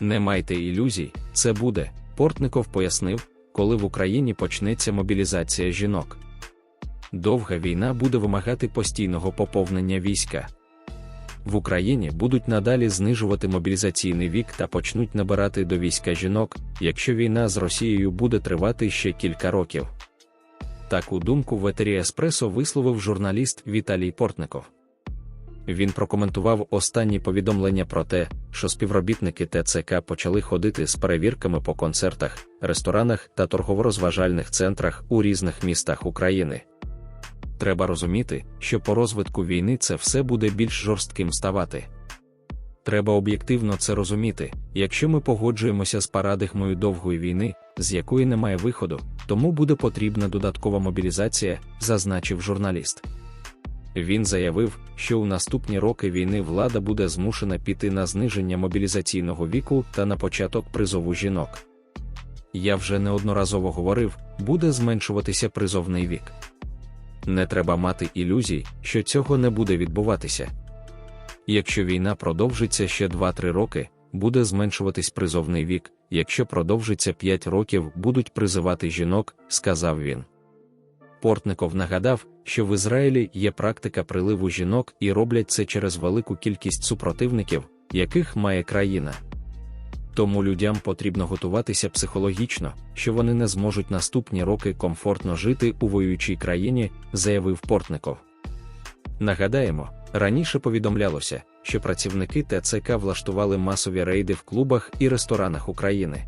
Не майте ілюзій, це буде, Портников пояснив, коли в Україні почнеться мобілізація жінок. Довга війна буде вимагати постійного поповнення війська. В Україні будуть надалі знижувати мобілізаційний вік та почнуть набирати до війська жінок, якщо війна з Росією буде тривати ще кілька років. Таку думку в етері Еспресо висловив журналіст Віталій Портников. Він прокоментував останні повідомлення про те, що співробітники ТЦК почали ходити з перевірками по концертах, ресторанах та торгово-розважальних центрах у різних містах України. Треба розуміти, що по розвитку війни це все буде більш жорстким ставати. Треба об'єктивно це розуміти, якщо ми погоджуємося з парадигмою довгої війни, з якої немає виходу, тому буде потрібна додаткова мобілізація, зазначив журналіст. Він заявив, що у наступні роки війни влада буде змушена піти на зниження мобілізаційного віку та на початок призову жінок. Я вже неодноразово говорив, буде зменшуватися призовний вік. Не треба мати ілюзій, що цього не буде відбуватися. Якщо війна продовжиться ще 2-3 роки, буде зменшуватись призовний вік, якщо продовжиться 5 років, будуть призивати жінок, сказав він. Портников нагадав, що в Ізраїлі є практика приливу жінок і роблять це через велику кількість супротивників, яких має країна. Тому людям потрібно готуватися психологічно, що вони не зможуть наступні роки комфортно жити у воюючій країні, заявив Портников. Нагадаємо, раніше повідомлялося, що працівники ТЦК влаштували масові рейди в клубах і ресторанах України.